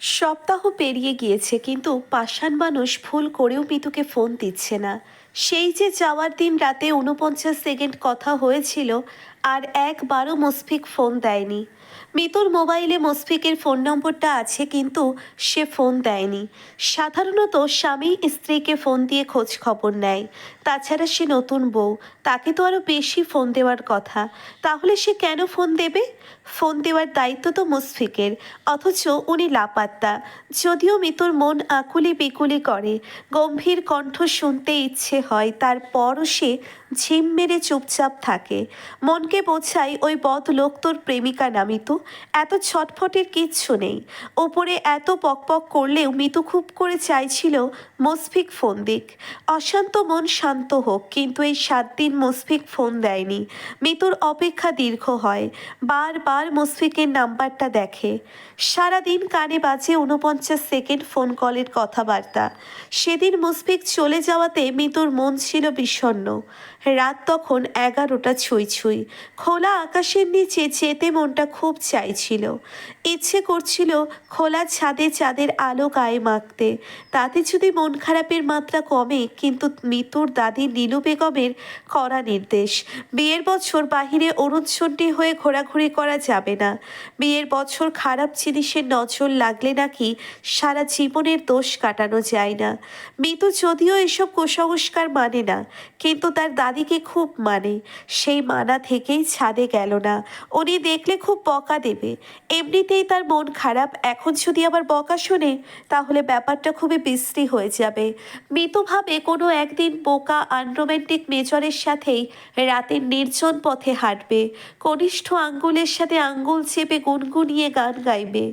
সপ্তাহ পেরিয়ে গিয়েছে কিন্তু পাষাণ মানুষ ভুল করেও পিতুকে ফোন দিচ্ছে না। সেই যে যাওয়ার দিন রাতে উনপঞ্চাশ সেকেন্ড কথা হয়েছিল, আর একবারও মুসফিক ফোন দেয়নি। মিতুর মোবাইলে মুসফিকের ফোন নম্বরটা আছে কিন্তু সে ফোন দেয়নি। সাধারণত স্বামী স্ত্রীকে ফোন দিয়ে খোঁজ খবর নেয়। তাছাড়া সে নতুন বউ, তাকে তো আরও বেশি ফোন দেওয়ার কথা। তাহলে সে কেন ফোন দেবে? ফোন দেওয়ার দায়িত্ব তো মুসফিকের অথচ উনি লাপাত্তা। যদিও মিতুর মন আকুলি বিকুলি করে, গম্ভীর কণ্ঠ শুনতে ইচ্ছে হয় তারপরও সে ঝিম মেরে চুপচাপ থাকে। মনকে বোঝাই ওই বদ লোক তোর প্রেমিকা না মিতু। এত ছটফটের কিচ্ছু নেই। ওপরে এত পকপক করলেও মিতু খুব করে চাইছিল মুসফিক ফোন দিক। অশান্ত মন শান্ত হোক, কিন্তু এই সাত দিন মুসফিক ফোন দেয়নি। মিতুর অপেক্ষা দীর্ঘ হয়। বারবার মুসফিকের নাম্বারটা দেখে। সারাদিন কানে বাজে উনপঞ্চাশ সেকেন্ড ফোন কলের কথাবার্তা। সেদিন মুসফিক চলে যাওয়াতে মিতুর মন ছিল বিষণ্ণ। রাত তখন এগারোটা ছুঁই ছুঁই। খোলা আকাশের নিচে যেতে মনটা খুব চাইছিল। ইচ্ছে করছিল খোলা ছাদে চাঁদের আলো গায়ে মাখতে। তাতে যদি মন খারাপের মাত্রা কমে, কিন্তু মিতুর দাদি নীলু বেগমের কড়া নির্দেশ, বিয়ের বছর বাহিরে অরুণচণ্ডী হয়ে ঘোরাঘুরি করা যাবে না। বিয়ের বছর খারাপ জিনিসের নজর লাগলে নাকি সারা জীবনের দোষ কাটানো যায় না। মিতু যদিও এসব কুসংস্কার মানে না, কিন্তু তার দাদিকে খুব মানে সেই মানা থেকেই ছাদে গেল না। উনি দেখলে খুব বকা দেবে। এমনিতেই তার মন খারাপ, এখন যদি আবার বকা শোনে, তাহলে ব্যাপারটা খুবই বিশ্রী হয়ে যাবে। মৃতভাবে কোনো একদিন বোকা আনরোম্যান্টিক মেজরের সাথেই রাতের নির্জন পথে হাঁটবে। কনিষ্ঠ আঙ্গুলের সাথে আঙ্গুল চেপে গুনগুনিয়ে গান গাইবে।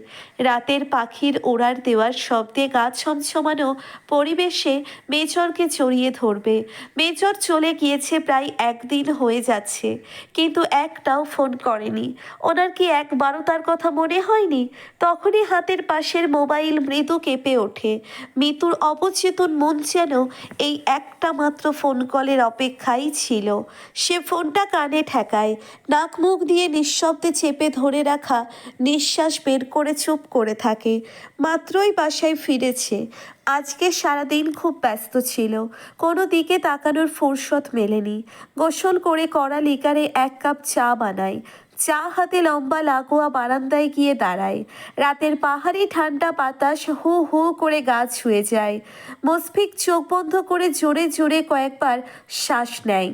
রাতের পাখির ওড়ার দেওয়ার শব্দে গা ছমছমানো পরিবেশে মেজরকে জড়িয়ে ধরবে। মেজর চলে গিয়েছে প্রায় একদিন হয়ে যাচ্ছে। কিন্তু একটাও ফোন করেনি। ওনার কি একবারও তার কথা মনে হয়নি? তখনই হাতের পাশের মোবাইল মৃদু কেঁপে ওঠে। মিতুর অবচেতন মন যেন এই একটা মাত্র ফোন কলের অপেক্ষাই ছিল। সে ফোনটা কানে ঠেকায়। নাক মুখ দিয়ে নিঃশব্দে চেপে ধরে রাখা নিঃশ্বাস বের করে চুপ করে থাকে। মাত্রই বাসায় ফিরেছে। আজকে সারাদিন খুব ব্যস্ত ছিল। কোনো দিকে তাকানোর ফুরসত মেলেনি গোসল করে কড়া লিকারে এক কাপ চা বানায়। চা হাতে লম্বা লাগোয়া বারান্দায় গিয়ে দাঁড়ায়। রাতের পাহাড়ি ঠান্ডা বাতাস হু হু করে গা ছুঁয়ে যায়। মুসফিক চোখ বন্ধ করে জোরে জোরে কয়েকবার শ্বাস নেয়।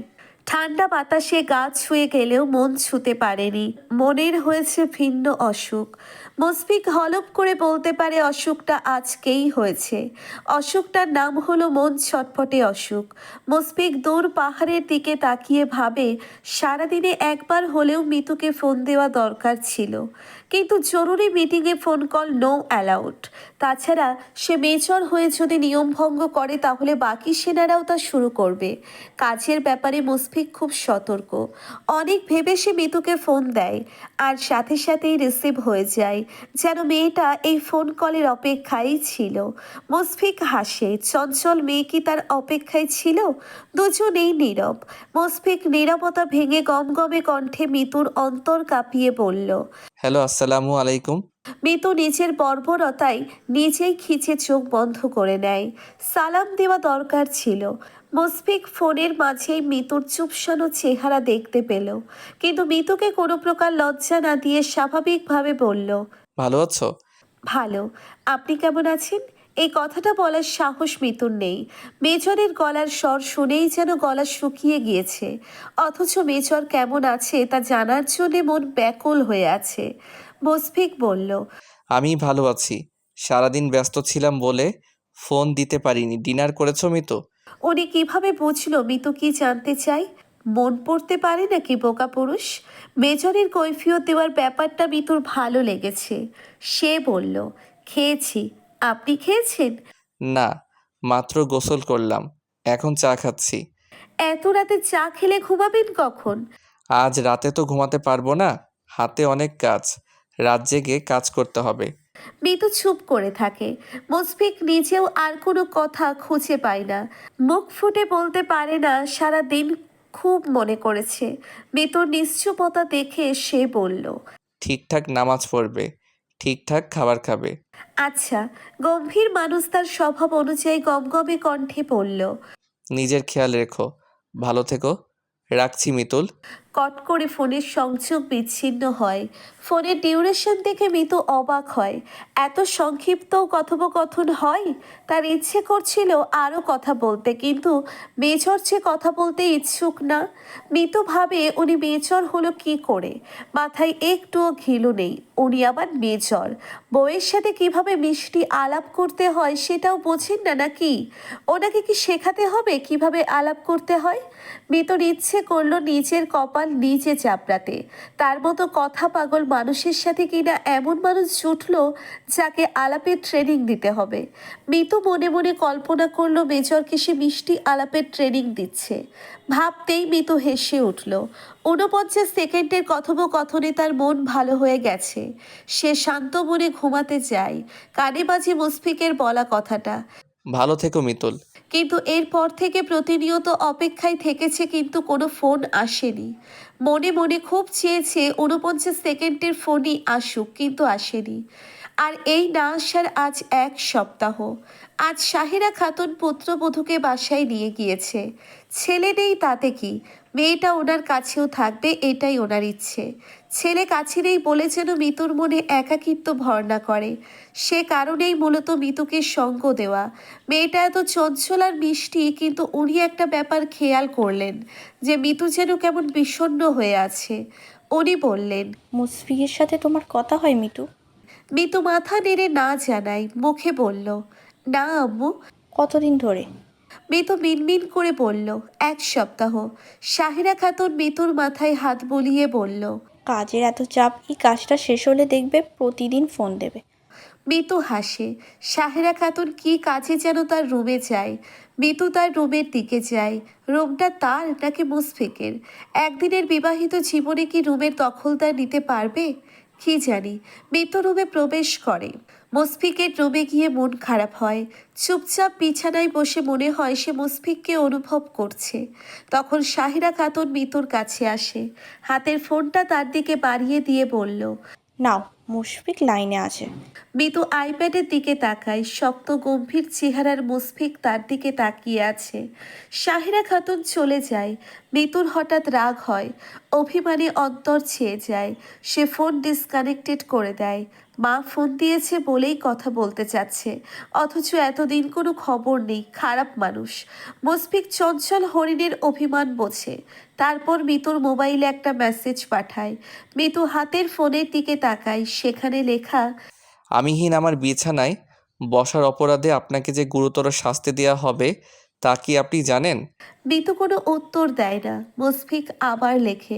ঠান্ডা বাতাসে গা ছুঁয়ে গেলেও মন ছুতে পারেনি। মনের হয়েছে ভিন্ন অসুখ। মুসফিক হলপ করে বলতে পারে, অসুখটা আজকেই হয়েছে। অসুখটার নাম হলো মন ছটফটে অসুখ। মুসফিক দূর পাহাড়ের দিকে তাকিয়ে ভাবে, সারাদিনে একবার হলেও মিতুকে ফোন দেওয়া দরকার ছিল। কিন্তু জরুরি মিটিংয়ে ফোন কল নো অ্যালাউড তাছাড়া সে মেজর হয়ে যদি নিয়মভঙ্গ করে, তাহলে বাকি সেনারাও তা শুরু করবে। কাজের ব্যাপারে মুসফিক খুব সতর্ক। অনেক ভেবে সে মিতুকে ফোন দেয়, আর সাথে সাথেই রিসিভ হয়ে যায়, যেন মেয়েটা এই ফোন কলের অপেক্ষায় ছিল। মুসফিক হাসে, চঞ্চল, মেয়ে কি তার অপেক্ষায় ছিল? দুজনেই নীরব। মুসফিক নীরবতা ভেঙে গমগমে কণ্ঠে মিতুর অন্তর কাঁপিয়ে বলল, হ্যালো, আসসালামু আলাইকুম। মিতু নিজের বর্বরতায় নিজেই খিচে চোখ বন্ধ করে নেয়। সালাম দেওয়া দরকার ছিল। মুসফিক ফোনের মাঝেই মিতুর চুপসানো চেহারা দেখতে পেল। কিন্তু মিতুকে কোনো প্রকার লজ্জা না দিয়ে স্বাভাবিকভাবে বলল ভালো আছো? ভালো। আপনি কেমন আছেন? এই কথাটা বলার সাহস মিতুর নেই। মেজরের গলার স্বর শুনেই যেন গলা শুকিয়ে গিয়েছে। অথচ মেজর কেমন আছে তা জানার জন্যে মন ব্যাকুল হয়ে আছে। মুসফিক বলল আমি ভালো আছি। সারাদিন ব্যস্ত ছিলাম বলে ফোন দিতে পারিনি। ডিনার করেছ মিতু? উনি কীভাবে বুঝলো মিতু কি জানতে চাই মন পড়তে পারে নাকি বোকা পুরুষ? মেজরের কৈফিয়ত দেওয়ার ব্যাপারটা মিতুর ভালো লেগেছে। সে বলল খেয়েছি। আপনি খেয়েছেন? না মাত্র গোসল করলাম। এখন চা খাচ্ছি। এত রাতে চা খেলে ঘুমাবেন কখন? আজ রাতে তো ঘুমাতে পারব না। হাতে অনেক কাজ। রাত জেগে কাজ করতে হবে। মিতু চুপ করে থাকে। মুসফিক নিজেও আর কোনো কথা খুঁজে পায় না। মুখ ফুটে বলতে পারে না সারা দিন খুব মনে করেছে। মিতুর নিশ্চুপতা দেখে সে বলল ঠিকঠাক নামাজ পড়বে ঠিকঠাক খাবার খাবে। আচ্ছা গম্ভীর মানুষ তার স্বভাব অনুযায়ী গমগমে কণ্ঠে পড়ল নিজের খেয়াল রেখো ভালো থেকো। রাখছি মিতুল। কট করে ফোনের সংযোগ বিচ্ছিন্ন হয়। ফোনের ডিউরেশন দেখে মৃত অবাক হয়। এত সংক্ষিপ্ত কথোপকথন হয়? তার ইচ্ছে করছিল আরও কথা বলতে, কিন্তু মেজর যে কথা বলতে ইচ্ছুক না। মৃত ভাবে উনি মেজর হলো কি করে? মাথায় একটুও ঘিলু নেই। উনি আবার মেজর। বউয়ের সাথে কীভাবে মিষ্টি আলাপ করতে হয় সেটাও বোঝেন না নাকি? ওনাকে কি শেখাতে হবে কীভাবে আলাপ করতে হয়? মৃতর ইচ্ছে করল নিজের কপাল নিজে চাপড়াতে। তার মতো কথা পাগল মানুষের সাথে কিনা এমন মানুষ জুটলো যাকে আলাপের ট্রেনিং দিতে হবে। মৃত মনে মনে কল্পনা করল, মেজরকে সে মিষ্টি আলাপের ট্রেনিং দিচ্ছে। ভাবতেই মৃত হেসে উঠল, ঊনপঞ্চাশ সেকেন্ডের কথোপকথনে তার মন ভালো হয়ে গেছে। সে শান্ত মনে ঘুমাতে যায়, কানে বাজে মুসফিকের বলা কথাটা। ভালো থেকো, মিতুল। কিন্তু এরপর থেকে প্রতিনিয়ত অপেক্ষায় থেকেছে কিন্তু কোনো ফোন আসেনি। মনে মনে খুব চেয়েছে উনপঞ্চাশ সেকেন্ডের ফোনই আসুক, কিন্তু আসেনি। আর এই না আসার আজ এক সপ্তাহ। আজ শাহিরা খাতুন পুত্রবধূকে বাসায় নিয়ে গিয়েছে। ছেলে নেই তাতে কি? মেয়েটা ওনার কাছেও থাকবে, এটাই ওনার ইচ্ছে। ছেলে কাছে নেই বলে যেন মিতুর মনে একাকিত্ব ভর্ণা করে। সে কারণেই মূলত মিতুকে সঙ্গ দেওয়া। মেয়েটা এত চঞ্চল আর মিষ্টি কিন্তু উনি একটা ব্যাপার খেয়াল করলেন যে মিতু যেন কেমন বিষণ্ণ হয়ে আছে। উনি বললেন মুসফিকের সাথে তোমার কথা হয় মিতু? মিতু মাথা নেড়ে না জানায় মুখে বলল না আম্মু। কতদিন ধরে? মিতু মিনমিন করে বলল এক সপ্তাহ। শাহিরা খাতুন মিতুর মাথায় হাত বুলিয়ে বলল কাজের এত চাপ, এই কাজটা শেষ হলে দেখবে প্রতিদিন ফোন দেবে। মিতু হাসে, শাহেরা খাতুন কি কাজে যেন তার রুমে যায়? মিতু তার রুমের দিকে যায়, রুমটা তার নাকি মুসফেকের? একদিনের বিবাহিত জীবনে কি রুমের দখলদার নিতে পারবে? কি জানি, মিতু রুমে প্রবেশ করে। মুসফিকের রুমে গিয়ে মন খারাপ হয়। চুপচাপ বিছানায় বসে মনে হয় সে মুসফিককে অনুভব করছে। তখন শাহিরা খাতুন মিতুর কাছে আসে। হাতের ফোনটা তার দিকে বাড়িয়ে দিয়ে বলল, নাও, মুশফিক লাইনে আছে। মিতু আইপ্যাডের দিকে তাকায়, শক্ত গম্ভীর চেহারার মুসফিক তার দিকে তাকিয়ে আছে। শাহিরা খাতুন চলে যায় মিতুর হঠাৎ রাগ হয়, অভিমানে অন্তর ছেয়ে যায়, সে ফোন ডিসকানেক্টেড করে দেয়। মা ফোন দিয়েছে বলেই কথা বলতে চাচ্ছে, অথচ এতদিন কোনো খবর নেই, খারাপ মানুষ। মুসফিক চঞ্চল হরিণের অভিমান বোঝে। তারপর মিতুর মোবাইলে একটা মেসেজ পাঠায়। মিতু হাতের ফোনের দিকে তাকায়, সেখানে লেখা আমিহীন আমার বিছানায় বসার অপরাধে আপনাকে যে গুরুতর শাস্তি দেওয়া হবে তা কি আপনি জানেন? বিতু কোনো উত্তর দেয় না। মুসফিক আবার লেখে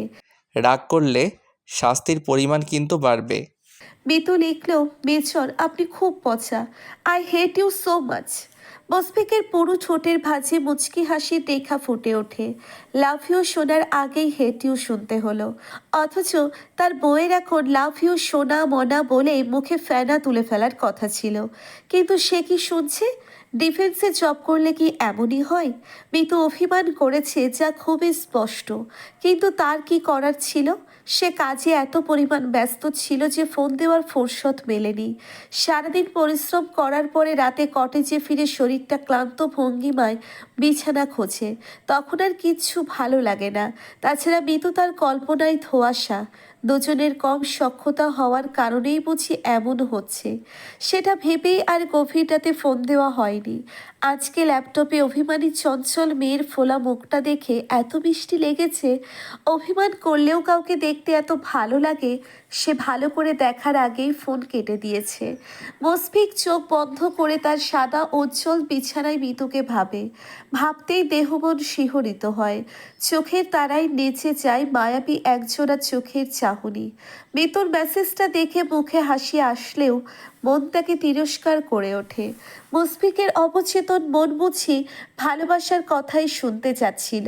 রাগ করলে শাস্তির পরিমাণ কিন্তু বাড়বে। মিতু লিখল মেজর আপনি খুব পচা I hate you so much মুসফিকের পুরু ঠোঁটের ভাঁজে মুচকি হাসির রেখা ফুটে ওঠে। লাভ ইউ শোনার আগেই হেট ইউ শুনতে হলো। অথচ তার বইয়ের এখন লাভ ইউ সোনা মনা বলে মুখে ফেনা তুলে ফেলার কথা ছিল। কিন্তু সে কি শুনছে? ডিফেন্সে জব করলে কি এমনই হয়? মিতু অভিমান করেছে যা খুবই স্পষ্ট। কিন্তু তার কি করার ছিল? সে কাজে এত পরিমাণ ব্যস্ত ছিল যে ফোন দেওয়ার ফুরসত মেলেনি। সারাদিন পরিশ্রম করার পরে রাতে কটেজে ফিরে শরীরটা ক্লান্ত, ভঙ্গিমায় বিছানা খোঁজে। তখন আর কিচ্ছু ভালো লাগে না। তাছাড়া মিতু তার কল্পনায় ধোয়াশা। দুজনের কম সক্ষতা হওয়ার কারণেই বুঝি এমন হচ্ছে। সেটা ভেবেই আর গভীর রাতে ফোন দেওয়া হয়নি। আজকে ল্যাপটপে অভিমানী চঞ্চল মেয়ের ফোলা মুখটা দেখে এত মিষ্টি লেগেছে, অভিমান করলেও কাউকে দেখতে এত ভালো লাগে সে ভালো করে দেখার আগেই ফোন কেটে দিয়েছে। মুসফিক চোখ বন্ধ করে তার সাদা, উজ্জ্বল বিছানায় মিতুকে ভাবে। ভাবতেই দেহমন শিহরিত হয়। চোখের তারাই নেচে যায় মায়াবী একজোড়া চোখের চাহনি। মিতুর মেসেজটা দেখে মুখে হাসি আসলেও মন তাকে তিরস্কার করে ওঠে। মুসফিকের অবচেতন মন বুঝি ভালোবাসার কথাই শুনতে চাচ্ছিল।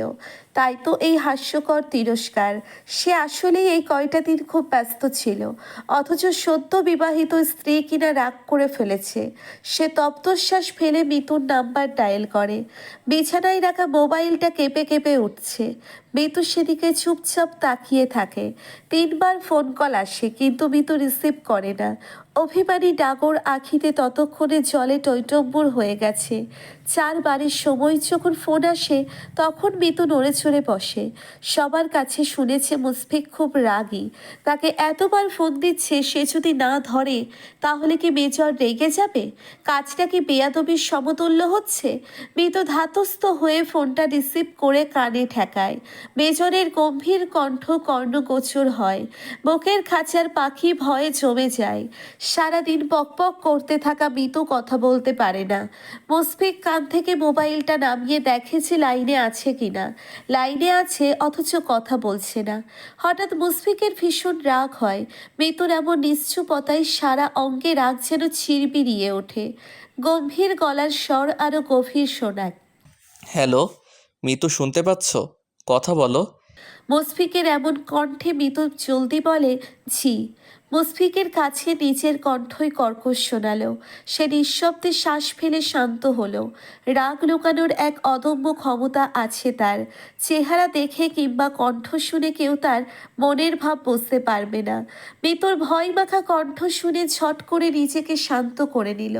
তাই তো এই হাস্যকর তিরস্কার। সে আসলেই এই কয়টা দিন খুব ব্যস্ত ছিল, অথচ সদ্য বিবাহিত স্ত্রী কিনা রাগ করে ফেলেছে। সে তপ্তশ্বাস ফেলে মিতুর নাম্বার ডায়েল করে। বিছানায় রাখা মোবাইলটা কেঁপে কেঁপে উঠছে। মিতু সেদিকে চুপচাপ তাকিয়ে থাকে। তিনবার ফোন কল আসে, কিন্তু মিতু রিসিভ করে না। অভিমানী ডাগর আখিতে ততক্ষণে জলে টৈটম্বুর হয়ে গেছে। চার চারবারের সময় যখন ফোন আসে, তখন মিতু নড়ে চড়ে বসে। সবার কাছে শুনেছে মুসফিক খুব রাগী। তাকে এতবার ফোন দিচ্ছে, সে যদি না ধরে, তাহলে কি মেজর রেগে যাবে? কাজটা কি বেয়াদবির সমতুল্য হচ্ছে? মিতু ধাতস্থ হয়ে ফোনটা রিসিভ করে কানে ঠেকায়। মেজরের গম্ভীর কণ্ঠ কর্ণগোচর হয়। বুকের খাঁচার পাখি ভয়ে জমে যায়। সারাদিন পকপক করতে থাকা মিতু কথা বলতে পারে না। মুসফিক কান থেকে মোবাইলটা নামিয়ে দেখে যে লাইনে আছে কিনা। লাইনে আছে, অথচ কথা বলছে না। হঠাৎ মুসফিকের ভীষণ রাগ হয়। মিতুর এমন নিশ্চুপতায় সারা অঙ্গে রাগ যেন চিরবিরিয়ে ওঠে। গম্ভীর গলার স্বর আরও গভীর শোনায়। হ্যালো, মিতু শুনতে পাচ্ছ? কথা বলো। মুসফিকের এমন কণ্ঠে মিতু জলদি বলে জি মুসফিকের কাছে নিজের কণ্ঠই কর্কশ শোনালো। সে নিঃশব্দে শ্বাস ফেলে শান্ত হলো। রাগ লুকানোর এক অদম্য ক্ষমতা আছে তার। চেহারা দেখে কিংবা কণ্ঠ শুনে কেউ তার মনের ভাব বুঝতে পারবে না। মিতুর ভয় মাখা কণ্ঠ শুনে ঝট করে নিজেকে শান্ত করে নিল।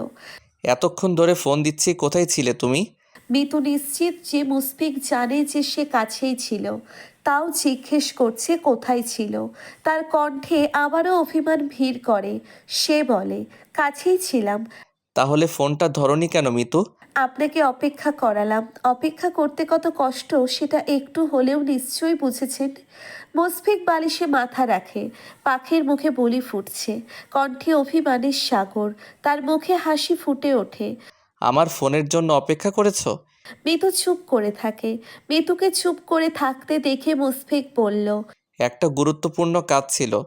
এতক্ষণ ধরে ফোন দিচ্ছি কোথায় ছিলে তুমি? মিতু নিশ্চিত যে মুসফিক জানে যে সে কাছেই ছিল। তাও জিজ্ঞেস করছে কোথায় ছিল। তার কণ্ঠে আবারও অভিমান ভিড় করে। সে বলে কাছেই ছিলাম। তাহলে ফোনটা ধরনি কেন মিতু? আপনাকে অপেক্ষা করালাম। অপেক্ষা করতে কত কষ্ট সেটা একটু হলেও নিশ্চয়ই বুঝেছেন। মুসফিক বালিশে মাথা রাখে। পাখির মুখে বলি ফুটছে। কণ্ঠে অভিমানের সাগর। তার মুখে হাসি ফুটে ওঠে। আমার ফোনের জন্য অপেক্ষা করেছ? মিতু চুপ করে থাকে। মিতুকে চুপ করে থাকতে দেখে মুসফিক বলল একটা গুরুত্বপূর্ণ কাজ ছিল।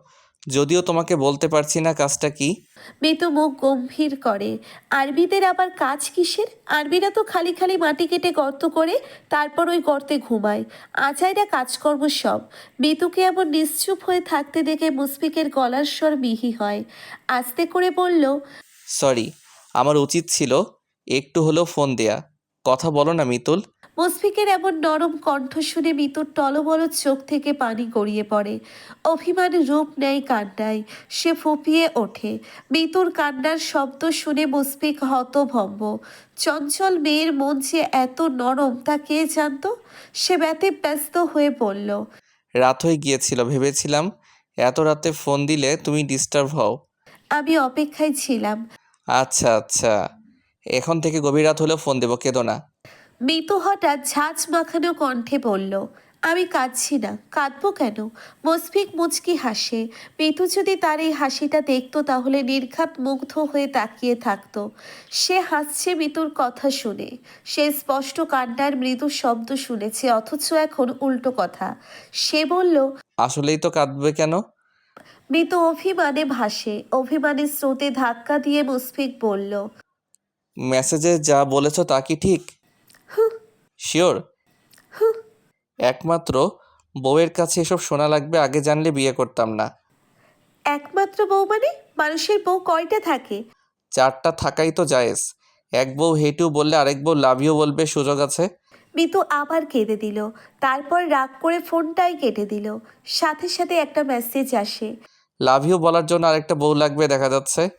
যদিও তোমাকে বলতে পারছি না কাজটা কি। মিতু মুখ গম্ভীর করে। আরবিদের আবার কাজ কিসের? আরবিরা তো খালি খালি মাটি কেটে গর্ত করে তারপর ওই গর্তে ঘুমায়। আজাইরা কাজকর্ম সব। মিতুকে এমন নিশ্চুপ হয়ে থাকতে দেখে মুসফিকের গলার স্বর মিহি হয়। আস্তে করে বলল সরি আমার উচিত ছিল একটু হলেও ফোন দেয়া। কথা বলো না মিতুল। মুসফিকের এমন নরম কণ্ঠ শুনে মিতুর টলবল চোখ থেকে পানি গড়িয়ে পড়ে। অভিমান রূপ নেয় কান্নায়। সে ফুপিয়ে ওঠে। মিতুর কান্নার শব্দ শুনে মুসফিক হতভম্ব। চঞ্চল মেয়ের মন যে এত নরম তা কে জানতো? সে ব্যথে ব্যস্ত হয়ে বলল রাত হয়ে গিয়েছিল ভেবেছিলাম এত রাতে ফোন দিলে তুমি ডিস্টার্ব হও। আমি অপেক্ষায় ছিলাম। আচ্ছা আচ্ছা। এখন থেকে গভীর রাত হলেও ফোন দেবো কেঁদো না। মিতু হঠাৎ ঝাঁঝ মাখানো কণ্ঠে বলল আমি কাঁদছি না কাঁদবো কেন? মুসফিক মুচকি হাসে। মিতু যদি তার এই হাসিটা দেখতো তাহলে নির্ঘাত মুগ্ধ হয়ে তাকিয়ে থাকতো। সে হাসছে মিতুর কথা শুনে। সে স্পষ্ট কান্নার মৃদু শব্দ শুনেছে অথচ এখন উল্টো কথা। সে বলল আসলেই তো কাঁদবে কেন? মিতু অভিমানে ভাসে। অভিমানের স্রোতে ধাক্কা দিয়ে মুসফিক বলল মেসেজে যা বলেছ তা কি ঠিক? শিওর একমাত্র বউয়ের কাছে এসব শোনা লাগবে আগে জানলে বিয়ে করতাম না। একমাত্র বউ মানে? মানুষের বউ কয়টা থাকে? চারটা থাকাই তো জায়েজ। এক বউ হেটু বললে আরেক বউ লাভিও বলবে সুযোগ আছে? মিতু আবার কেঁদে দিল। তারপর রাগ করে ফোনটাই কেটে দিল। সাথে সাথে একটা মেসেজ আসে। লাভিও বলার জন্য আরেকটা বউ লাগবে দেখা যাচ্ছে।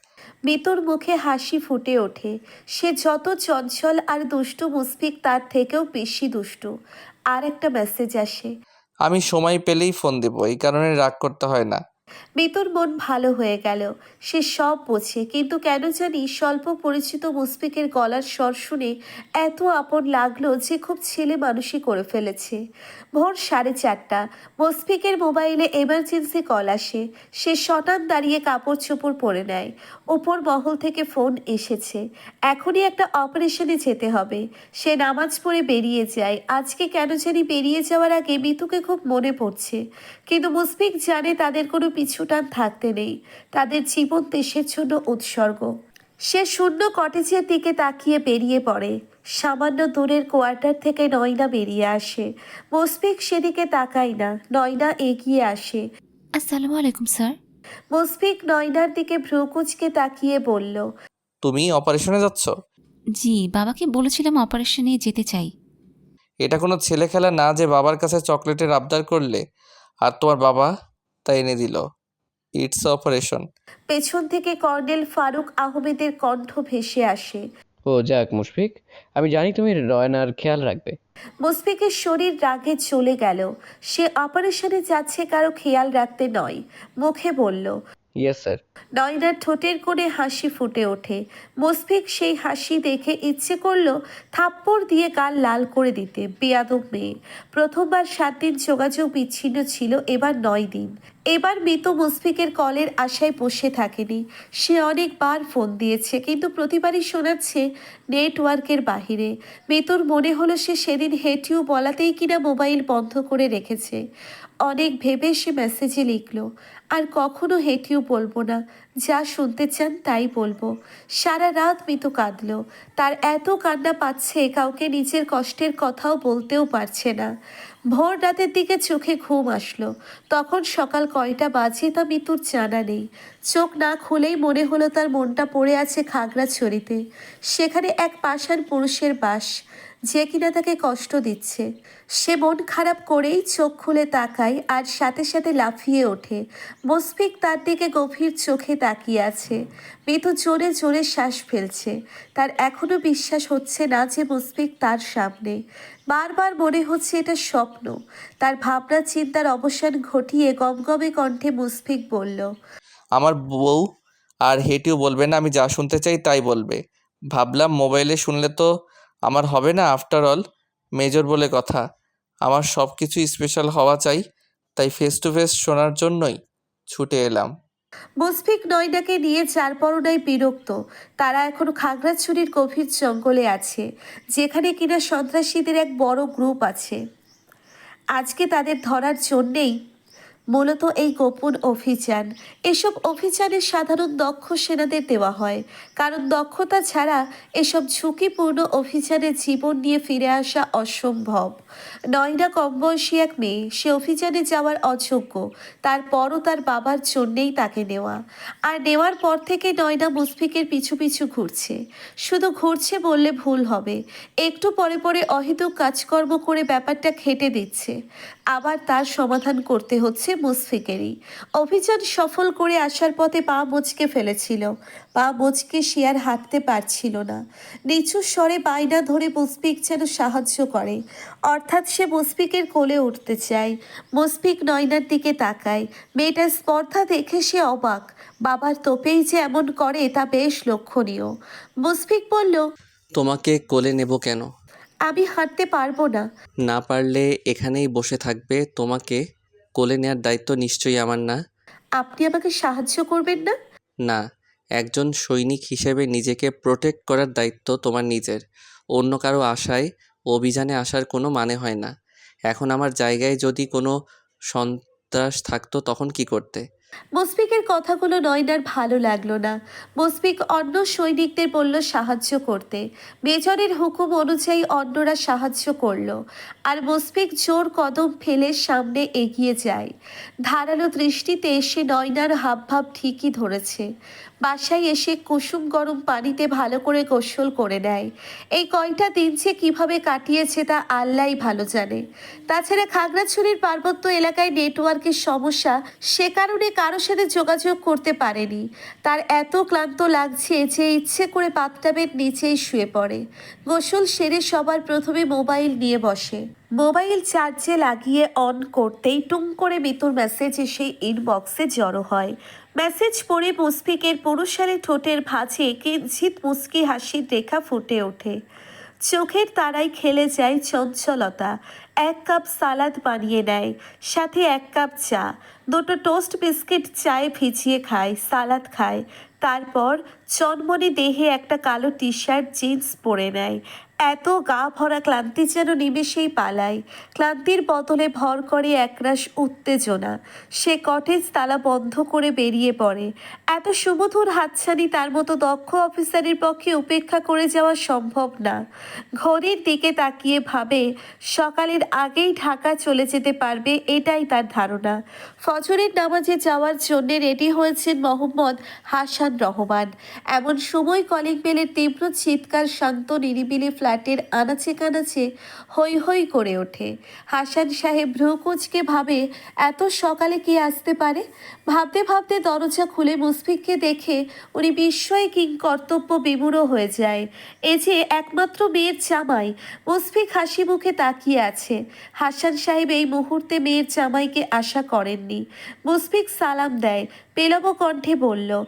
মিতুর মুখে হাসি ফুটে ওঠে। সে যত চঞ্চল আর দুষ্টু মুসফিক, তার থেকেও বেশি দুষ্টু। আর একটা মেসেজ আসে। আমি সময় পেলেই ফোন দেব, এই কারণে রাগ করতে হয় না। মিতুর মন ভালো হয়ে গেল। সে সব বোঝে, কিন্তু কেন জানি স্বল্প পরিচিত মুসফিকের গলার স্বর শুনে এত আপন লাগল যে খুব ছেলে মানুষই করে ফেলেছে। ভোর সাড়ে চারটা, মুসফিকের মোবাইলে এমার্জেন্সি কল আসে। সে শটান দাঁড়িয়ে কাপড় চোপড় পরে নেয়। ওপর মহল থেকে ফোন এসেছে। এখনই একটা অপারেশনে যেতে হবে। সে নামাজ পড়ে বেরিয়ে যায়। আজকে কেন জানি বেরিয়ে যাওয়ার আগে মিতুকে খুব মনে পড়ছে। কিন্তু মুসফিক জানে তাদের কোনো পিছুটান থাকতে নেই। তাদের জীবন দেশের জন্য উৎসর্গ। সে শূন্য কটেজের দিকে তাকিয়ে বেরিয়ে পড়ে। সামান্য দূরের কোয়ার্টার থেকে নয়না বেরিয়ে আসে। মুসফিক সেদিকে তাকায় না নয়না এগিয়ে আসে। আসসালামু আলাইকুম স্যার। মুসফিক নয়নার দিকে ভ্রুকুচকে তাকিয়ে বলল তুমি অপারেশনে যাচ্ছ? জি বাবাকে বলেছিলাম অপারেশনে যেতে চাই। এটা কোনো ছেলে খেলা না যে বাবার কাছে চকলেটের আবদার করলে? আর তোমার বাবা? তা এনে দিল। It's operation. পেছন থেকে কর্নেল ফারুক আহমেদের কণ্ঠ ভেসে আসে। ও যাক মুশফিক আমি জানি তুমি রয়নার খেয়াল রাখবে। মুশফিকের শরীর রাগে চলে গেল। সে অপারেশনে যাচ্ছে কারও খেয়াল রাখতে নয়। মুখে বলল ইয়েস স্যার নয়নার ঠোঁটের কোণে হাসি ফুটে ওঠে। মুসফিক সেই হাসি দেখে ইচ্ছে করল থাপ্পড় দিয়ে গাল লাল করে দিতে। বেয়াদব মেয়ে। প্রথমবার সাত দিন যোগাযোগ বিচ্ছিন্ন ছিল, এবার নয় দিন। এবার মৃত মুসফিকের কলের আশায় বসে থাকেনি। সে অনেকবার ফোন দিয়েছে, কিন্তু প্রতিবারই শোনাচ্ছে নেটওয়ার্কের বাহিরে। মৃতুর মনে হলো সে সেদিন হেটিউ বলাতেই কিনা মোবাইল বন্ধ করে রেখেছে। অনেক ভেবে সে মেসেজে লিখলো আর কখনো হেঁটিও বলব না। যা শুনতে চান তাই বলব। সারা রাত মিতু কাঁদলো। তার এত কান্না পাচ্ছে কাউকে নিজের কষ্টের কথাও বলতেও পারছে না। ভোর রাতের দিকে চোখে ঘুম আসলো। তখন সকাল কয়টা বাজে তা মিতুর জানা নেই। চোখ না খুলেই মনে হলো তার মনটা পড়ে আছে খাগড়াছড়িতে। সেখানে এক পাষাণ পুরুষের বাস। যে কিনা তাকে কষ্ট দিচ্ছে। সে মন খারাপ করেই চোখ খুলে তাকায় আর সাথে সাথে লাফিয়ে ওঠে। মুসফিক তার দিকে গভীর চোখে তাকিয়ে আছে। মিতু জোরে জোরে শ্বাস ফেলছে। তার এখনও বিশ্বাস হচ্ছে না যে মুসফিক তার সামনে। বারবার মনে হচ্ছে এটা স্বপ্ন। তার ভাবনা চিন্তার অবসান ঘটিয়ে গমগমে কণ্ঠে মুসফিক বলল, আমার বউ আর হেটিও বলবে না, আমি যা শুনতে চাই তাই বলবে। ভাবলাম মোবাইলে শুনলে তো আমার হবে না আফটার অল মেজর বলে কথা। আমার সব কিছু স্পেশাল হওয়া চাই, তাই ফেস টু ফেস শোনার জন্যই ছুটে এলাম। মুসফিক নয়নাকে নিয়ে চারপরনায় বিরক্ত। তারা এখন খাগড়াছড়ির গভীর জঙ্গলে আছে, যেখানে কিনা সন্ত্রাসীদের এক বড় গ্রুপ আছে। আজকে তাদের ধরার জন্যেই মূলত এই গোপন অভিযান। এসব অভিযানে সাধারণ দক্ষ সেনাদের দেওয়া হয়। কারণ দক্ষতা ছাড়া এসব ঝুঁকিপূর্ণ অভিযানে জীবন নিয়ে ফিরে আসা অসম্ভব। নয়না কম বয়সী এক মেয়ে, সে অভিযানে যাওয়ার অযোগ্য। তারপরও তার বাবার জন্যেই তাকে নেওয়া। আর নেওয়ার পর থেকে নয়না মুসফিকের পিছু পিছু ঘুরছে। শুধু ঘুরছে বললে ভুল হবে। একটু পরে পরে অহেতুক কাজকর্ম করে ব্যাপারটা খেটে দিচ্ছে। আবার তার সমাধান করতে হচ্ছে মুসফিকেরই অভিযান সফল করে আসার পথে পা মুচকে ফেলেছিল। পা মুচকে সে আর হাঁটতে পারছিল না। নিচু স্বরে বাইনা ধরে মুসফিক যেন সাহায্য করে। অর্থাৎ সে মুসফিকের কোলে উঠতে চায়। মুসফিক নয়নার দিকে তাকায়। মেয়েটার স্পর্ধা দেখে সে অবাক। বাবার তোপেই যে এমন করে তা বেশ লক্ষণীয়। মুসফিক বলল তোমাকে কোলে নেব কেন? আমি হাঁটতে পারব না। না পারলে এখানেই বসে থাকবে। তোমাকে কোলে নেয়ার দায়িত্ব নিশ্চয়ই আমার না। আপনি আমাকে সাহায্য করবেন না? না একজন সৈনিক হিসেবে নিজেকে প্রোটেক্ট করার দায়িত্ব তোমার নিজের। অন্য কারও আশায় অভিযানে আসার কোনো মানে হয় না। এখন আমার জায়গায় যদি কোনো সন্ত্রাস থাকতো তখন কি করতে? মুসফিকের কথাগুলো নয়নার ভালো লাগল না। মুসফিক অন্য সৈনিকদের বলল, সাহায্য করতে। মেজরের হুকুম অনুযায়ী অন্যরা সাহায্য করল। আর মুসফিক জোর কদম ফেলে সামনে এগিয়ে যায়। ধারালো দৃষ্টিতে এসে নয়নার হাবভাব ঠিকই ধরেছে। বাসায় এসে কুসুম গরম পানিতে ভালো করে গোসল করে নেয়। এই কয়টা দিন যে কীভাবে কাটিয়েছে তা আল্লাহই ভালো জানে। তাছাড়া খাগড়াছড়ির পার্বত্য এলাকায় নেটওয়ার্কের সমস্যা সে কারণে কারও সাথে যোগাযোগ করতে পারেনি। তার এত ক্লান্ত লাগছে যে ইচ্ছে করে বাথটাবের নিচেই শুয়ে পড়ে। গোসল সেরে সবার প্রথমে মোবাইল নিয়ে বসে। মোবাইল চার্জে লাগিয়ে অন করতেই টুম করে মিতুর মেসেজ এসে ইনবক্সে জড়ো হয়। মেসেজ পড়ে মুসফিকের পুরুষারে ঠোঁটের ভাঁজে কিঞ্চিত মুস্কি হাসির রেখা ফুটে ওঠে। চোখের তারায় খেলে যায় চঞ্চলতা। এক কাপ সালাদ বানিয়ে নেয়, সাথে এক কাপ চা। দুটো টোস্ট বিস্কিট চায়ে ভিজিয়ে খায়, সালাদ খায়। তারপর চনমনে দেহে একটা কালো টি শার্ট জিন্স পরে নেয়। এত গা ভরা ক্লান্তি যেন নিমেষেই পালায়। ক্লান্তির বদলে ভর করে একরাশ উত্তেজনা। সে কটেজ তালা বন্ধ করে বেরিয়ে পড়ে। এত সুমধুর হাতছানি তার মতো দক্ষ অফিসারের পক্ষে উপেক্ষা করে যাওয়া সম্ভব না। ঘড়ির দিকে তাকিয়ে ভাবে, সকালের আগেই ঢাকা চলে যেতে পারবে এটাই তার ধারণা। ফজরের নামাজে যাওয়ার জন্য রেডি হয়েছেন মোহাম্মদ হাসান রহমান। এমন সময় কলিং বেলের তীব্র চিৎকার শান্ত নিরিবিলি ফ্ল্যাট ফ্ল্যাটের আনাচে কানাচে হৈ হৈ করে ওঠে। হাসান সাহেব ভ্রুকুচকে ভাবে, এত সকালে কে আসতে পারে? ভাবতে ভাবতে দরজা খুলে মুসফিককে দেখে উনি বিস্ময়ে কিং কর্তব্য বিমূঢ় হয়ে যায়। এ যে একমাত্র মেয়ের জামাই মুসফিক হাসি মুখে তাকিয়ে আছে। হাসান সাহেব এই মুহূর্তে মেয়ের জামাইকে আশা করেননি। মুসফিক সালাম দেয় পেলব কণ্ঠে বলল